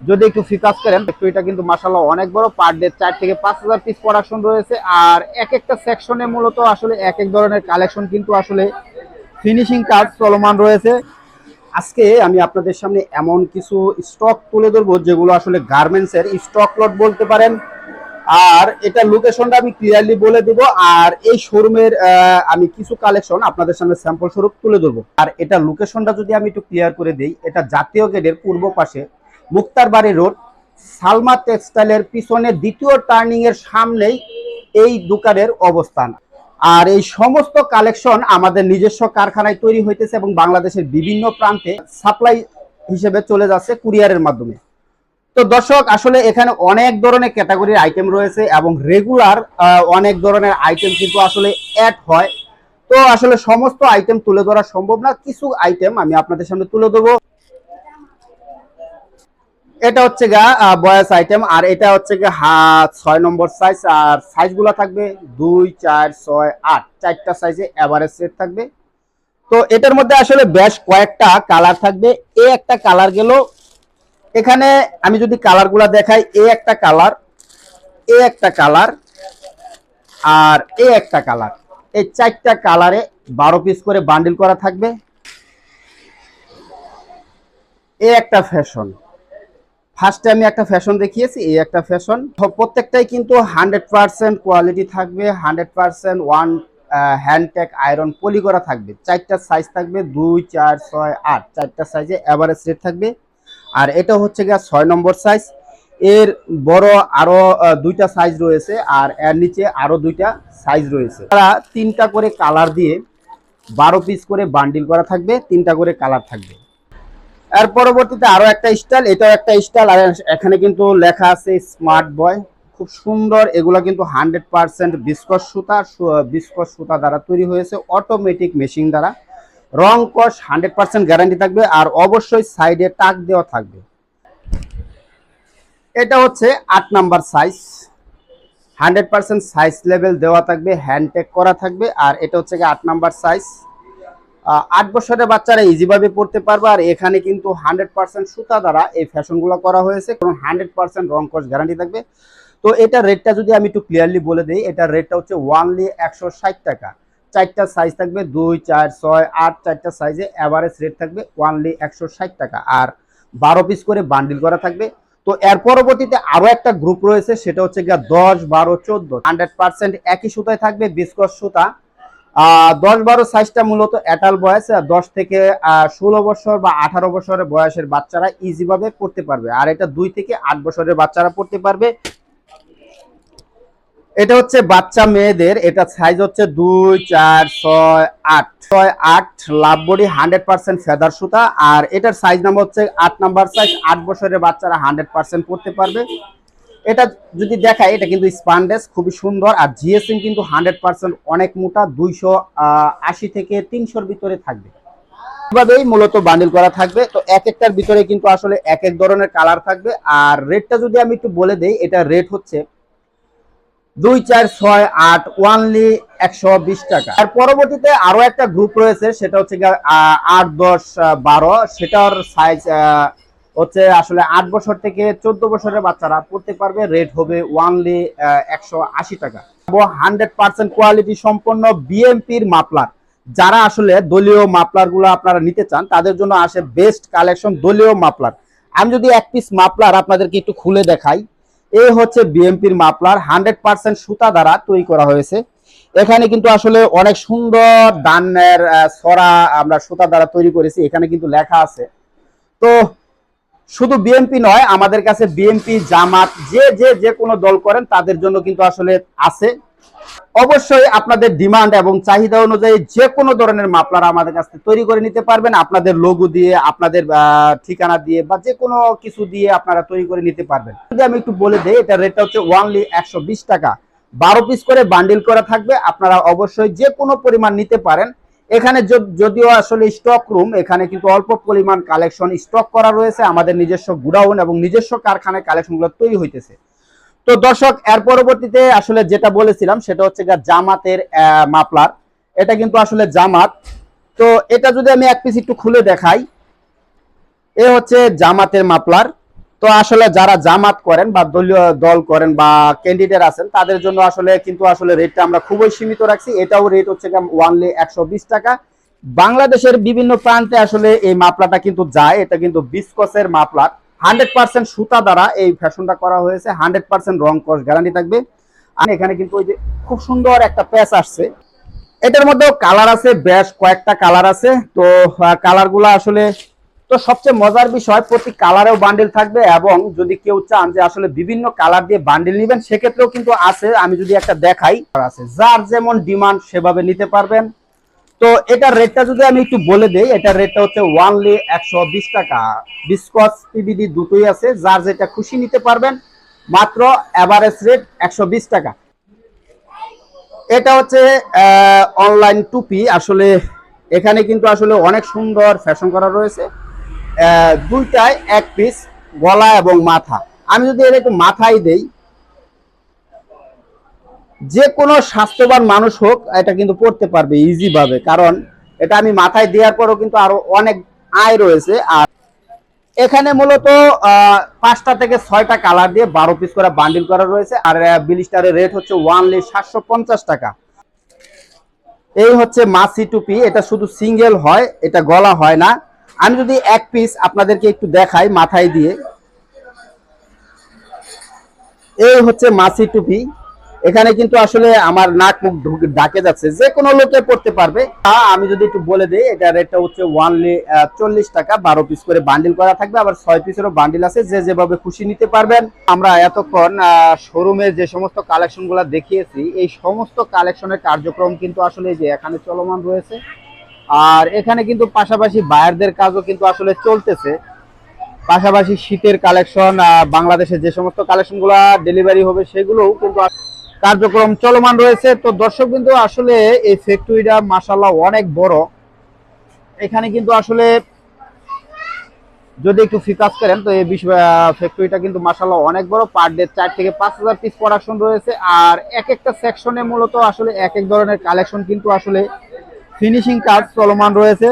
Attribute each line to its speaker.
Speaker 1: যদি একটু ফিকাস করেন ফ্যাক্টরিটা কিন্তু মাসাল্লাহ অনেক বড় পার ডে চার থেকে পাঁচ হাজার পিস প্রোডাকশন রয়েছে। আর এক একটা সেকশনে মূলত আসলে এক এক ধরনের কালেকশন কিন্তু আসলে ফিনিশিং কাজ চলমান রয়েছে। আজকে আমি আপনাদের সামনে এমন কিছু স্টক তুলে ধরবো, যেগুলো আসলে গার্মেন্টসের স্টক লট বলতে পারেন। আর এটা লোকেশনটা আমি ক্লিয়ারলি বলে দেব। আর এই শোরুমের আমি কিছু কালেকশন আপনাদের সামনে স্যাম্পল স্বরূপ তুলে ধরবো। আর এটা লোকেশনটা যদি আমি একটু ক্লিয়ার করে দিই, এটা জাতীয় গেটের পূর্ব পাশে মুক্তারবাড়ি রোড, সালমা টেক্সটাইলের পিছনে দ্বিতীয় টার্নিং এর সামনেই এই দোকানের অবস্থান। আর এই সমস্ত কালেকশন আমাদের নিজস্ব কারখানায় তৈরি হইতেছে এবং বাংলাদেশের বিভিন্ন প্রান্তে সাপ্লাই হিসেবে চলে যাচ্ছে কুরিয়ারের মাধ্যমে। তো দর্শক, আসলে এখানে অনেক ধরনের ক্যাটাগরির আইটেম রয়েছে এবং রেগুলার অনেক ধরনের আইটেম কিন্তু আসলে অ্যাড হয়। তো আসলে সমস্ত আইটেম তুলে ধরা সম্ভব না। কিছু আইটেম আমি আপনাদের সামনে তুলে দেবো এটা হচ্ছে গা বয়স আইটেম আর এটা হচ্ছে গা হাত ছয় নম্বর সাইজ আর সাইজগুলো থাকবে দুই, চার, ছয়, আট। চারটা সাইজে এভারেজ সেট থাকবে। তো এটার মধ্যে আসলে বেশ কয়েকটা কালার থাকবে। এ একটা কালার গেল, এখানে আমি যদি কালারগুলা দেখাই, এ একটা কালার এ একটা কালার আর এ একটা কালার এই চারটা কালারে বারো পিস করে বান্ডিল করা থাকবে। এ একটা ফ্যাশন ফার্স্টে আমি একটা ফ্যাশন দেখিয়েছি, এই একটা ফ্যাশন প্রত্যেকটাই কিন্তু হান্ড্রেড পার্সেন্ট কোয়ালিটি থাকবে হান্ড্রেড পার্সেন্ট ওয়ান হ্যান্ডটেক আয়রন পলি করা থাকবে। চারটা সাইজ থাকবে, দুই, চার, ছয়, আট। চারটা সাইজে অ্যাভারেজ রেট থাকবে। আর এটা হচ্ছে গিয়ে ছয় নম্বর সাইজ এর বড় আরও দুইটা সাইজ রয়েছে, আর এর নিচে আরও দুইটা সাইজ রয়েছে। তারা তিনটা করে কালার দিয়ে বারো পিস করে বান্ডিল করা থাকবে, তিনটা করে কালার থাকবে। এর পরবর্তীতে আরও একটা স্টাইল, এটাও একটা স্টাইল, আর এখানে কিন্তু লেখা আছে স্মার্ট বয়। খুব সুন্দর, এগুলো কিন্তু হান্ড্রেড পার্সেন্ট বিস্কস সুতা বিস্কস সুতা দ্বারা তৈরি হয়েছে অটোমেটিক মেশিন দ্বারা। রং কস হান্ড্রেড পার্সেন্ট গ্যারান্টি থাকবে, আর অবশ্যই সাইডে টাক দেওয়া থাকবে। এটা হচ্ছে আট number size hundred percent size level দেওয়া থাকবে হ্যান্ড করা থাকবে, আর এটা হচ্ছে আট নাম্বার সাইজ আট বছরের বাচ্চারা ইজিভাবে পড়তে পারবে আর এখানে কিন্তু হান্ড্রেড পার্সেন্ট সুতা দ্বারা এই ফ্যাশনগুলো করা হয়েছে। কারণ হান্ড্রেড পার্সেন্ট রং কস গ্যারান্টি থাকবে। তো এটা রেটটা যদি আমি একটু ক্লিয়ারলি বলে দিই, এটা রেটটা হচ্ছে ওয়ানলি একশো ষাট টাকা। চারটা সাইজ থাকবে, দুই, চার, ছয়, আট, চারটা সাইজে অ্যাভারেজ রেট থাকবে ওয়ানলি একশো ষাট টাকা। আর বারো পিস করে বান্ডিল করা থাকবে। তো এর পরবর্তীতে আরও একটা গ্রুপ রয়েছে, সেটা হচ্ছে গিয়ে দশ, বারো, চোদ্দ। হান্ড্রেড পার্সেন্ট একই সুতায় থাকবে বিস্কস সুতা। দশ বারো সাইজটা মূলত অ্যাটাল বয়স দশ থেকে ষোলো বছর বা আঠারো বছরের বয়সের বাচ্চারা ইজিভাবে পড়তে পারবে। আর এটা দুই থেকে আট বছরের বাচ্চারা পড়তে পারবে। এটা হচ্ছে বাচ্চা মেয়েদের, এটা সাইজ হচ্ছে দুই, চার, ছয়, আট। ছয়, আট লাভ বডি হান্ড্রেড পার্সেন্ট ফেদার সুতা, আর এটার সাইজ নাম্বার হচ্ছে আট নাম্বার সাইজ আট বছরের বাচ্চারা হান্ড্রেড পার্সেন্ট পড়তে পারবে। এটা যদি দেখায় এটা কিন্তু স্পান্ডেস খুবই সুন্দর। আর জিএসএম কিন্তু হান্ড্রেড পার্সেন্ট অনেক মোটা, দুইশো আশি থেকে তিনশোর ভিতরে থাকবে। এভাবেই মূলত বান্ডিল করা থাকবে। তো এক একটার ভিতরে কিন্তু আসলে এক এক ধরনের কালার থাকবে। আর রেটটা যদি আমি একটু বলে দেই, এটা রেট হচ্ছে দুই চার ছয় আট ওয়ানলি একশো বিশ টাকা। আর পরবর্তীতে আরও একটা গ্রুপ রয়েছে, সেটা হচ্ছে আট, দশ, বারো, সেটার সাইজ হচ্ছে আসলে আট বছর থেকে চোদ্দ বছরের বাচ্চারা পড়তে পারবে। রেট হবে ওয়ানলি একশো আশি টাকা। হান্ড্রেড পার্সেন্ট কোয়ালিটি সম্পন্ন বিএমপির মাপলার যারা আসলে দলীয় মাপলারগুলো আপনারা নিতে চান, তাদের জন্য আসে বেস্ট কালেকশন দলীয় মাপলার আমি যদি এক পিস মাপলার আপনাদেরকে একটু খুলে দেখাই। এই হচ্ছে বিএমপির মাপলার হান্ড্রেড পার্সেন্ট সুতা দ্বারা তৈরি করা হয়েছে। এখানে কিন্তু আসলে অনেক সুন্দর দানের ছড়া আমরা সুতা দ্বারা তৈরি করেছি। এখানে কিন্তু লেখা আছে। তো শুধু বিএনপি নয়, আমাদের কাছে বিএনপি জামাত, যে যে যে কোনো দল করেন, তাদের জন্য কিন্তু আসলে আছে। অবশ্যই আপনাদের ডিমান্ড এবং চাহিদা অনুযায়ী যে কোনো ধরনের মাপলার আমাদের কাছ তৈরি করে নিতে পারবেন। আপনাদের লোগো দিয়ে, আপনাদের ঠিকানা দিয়ে বা যে কোনো কিছু দিয়ে আপনারা তৈরি করে নিতে পারবেন। যদি আমি একটু বলে দিই এটা রেটটা হচ্ছে ওয়ানলি একশো বিশ টাকা। বারো পিস করে বান্ডিল করা থাকবে। আপনারা অবশ্যই যে কোনো পরিমাণ নিতে পারেন। এখানে যদিও আসলে স্টক রুম এখানে কিন্তু অল্প পরিমাণ কালেকশন স্টক করা রয়েছে, আমাদের নিজস্ব গুডাউন এবং নিজস্ব কারখানায় কালেকশনগুলো তৈরি হইতেছে। তো দর্শক, এর পরবর্তীতে আসলে যেটা বলেছিলাম, সেটা হচ্ছে জামাতের মাপলার। এটা কিন্তু আসলে জামাত। তো এটা যদি আমি এক পিস একটু খুলে দেখাই, এ হচ্ছে জামাতের মাপলার। তো আসলে যারা জামাত করেন বা দলীয় দল করেন বা ক্যান্ডিডেট আছেন, তাদের জন্য আসলে কিন্তু আসলে রেটটা আমরা খুবই সীমিত রাখছি। এটাও রেট হচ্ছে ওয়ানলি একশো বিশ টাকা। বাংলাদেশের বিভিন্ন প্রান্তে আসলে এই মাপলাটা কিন্তু যায়। এটা কিন্তু বিসকসের মাপলার হান্ড্রেড পার্সেন্ট সুতা দ্বারা এই ফ্যাশনটা করা হয়েছে। হান্ড্রেড পার্সেন্ট রং কস গ্যারান্টি থাকবে। আর এখানে কিন্তু ওই যে খুব সুন্দর একটা প্যাচ আসছে। এটার মধ্যেও কালার আছে, বেশ কয়েকটা কালার আছে। তো কালারগুলো আসলে তো সবচেয়ে মজার বিষয়, প্রতি কালারেও বান্ডেল থাকবে এবং যদি কেউ চান যে আসলে বিভিন্ন কালার দিয়ে বান্ডেল নেবেন, সেক্ষেত্রেও কিন্তু আছে। আমি যদি একটা দেখাই, আছে। যার যেমন ডিমান্ড সেভাবে নিতে পারবেন। তো এটার রেটটা যদি আমি একটু বলে দেই, এটার রেটটা হচ্ছে ওয়ানলি একশো বিশ টাকা। বিস্কস পিবিডি দুটোই আছে। যার যেটা খুশি নিতে পারবেন, মাত্র অ্যাভারেজ রেট একশো বিশ টাকা। এটা হচ্ছে অনলাইন টুপি আসলে এখানে কিন্তু আসলে অনেক সুন্দর ফ্যাশন করা রয়েছে। দুইটায় এক পিস গলা এবং মাথা। আমি যদি এর একটু মাথায় দেই, যে কোনো স্বাস্থ্যবান মানুষ হোক, এটা কিন্তু পড়তে পারবে ইজি ভাবে, কারণ এটা আমি মাথায় দেওয়ার পরও কিন্তু আরও অনেক আয় রয়েছে। আর এখানে মূলত পাঁচটা থেকে ছয়টা কালার দিয়ে বারো পিস করে বান্ডিল করা রয়েছে। আর বিলিস্টারের রেট হচ্ছে ওয়ানলি সাতশো পঞ্চাশ টাকা। এই হচ্ছে মাসি টুপি, এটা শুধু সিঙ্গেল হয়, এটা গলা হয় না। আমি যদি এক পিস আপনাদেরকে একটু দেখাই মাথায় দিয়ে। এই হচ্ছে মাসি টুপি। এখানে কিন্তু আসলে আমার নাক মুখ ঢুকে যাচ্ছে। যে কোনো লোকে পড়তে পারবে। আমি যদি একটু বলে দিই, এটা রেটটা হচ্ছে ওয়ানলি চল্লিশ টাকা। বারো পিস করে বান্ডিল করা থাকবে। আবার ছয় পিসেরও বান্ডিল আছে। যে যেভাবে খুশি নিতে পারবেন। আমরা এতক্ষণ শোরুমের যে সমস্ত কালেকশনগুলা দেখিয়েছি, এই সমস্ত কালেকশনের কার্যক্রম কিন্তু আসলে যে এখানে চলমান রয়েছে। আর এখানে কিন্তু পাশাপাশি বায়ারদের কাজও কিন্তু আসলে চলতেছে। পাশাপাশি শীতের কালেকশন বাংলাদেশের যে সমস্ত কালেকশনগুলা ডেলিভারি হবে সেগুলোও কিন্তু কার্যক্রম চলমান রয়েছে। তো দর্শক কিন্তু আসলে এই ফ্যাক্টরিটা মাসাল্লাহ অনেক বড়। এখানে কিন্তু আসলে যদি একটু ফিকাস করেন, তো এই ফ্যাক্টরিটা কিন্তু মাসাল্লাহ অনেক বড়। পার ডে চার থেকে পাঁচ হাজার পিস প্রোডাকশন রয়েছে। আর এক একটা সেকশনে মূলত আসলে এক এক ধরনের কালেকশন কিন্তু আসলে ফিনিশিং কাজ চলমান রয়েছে।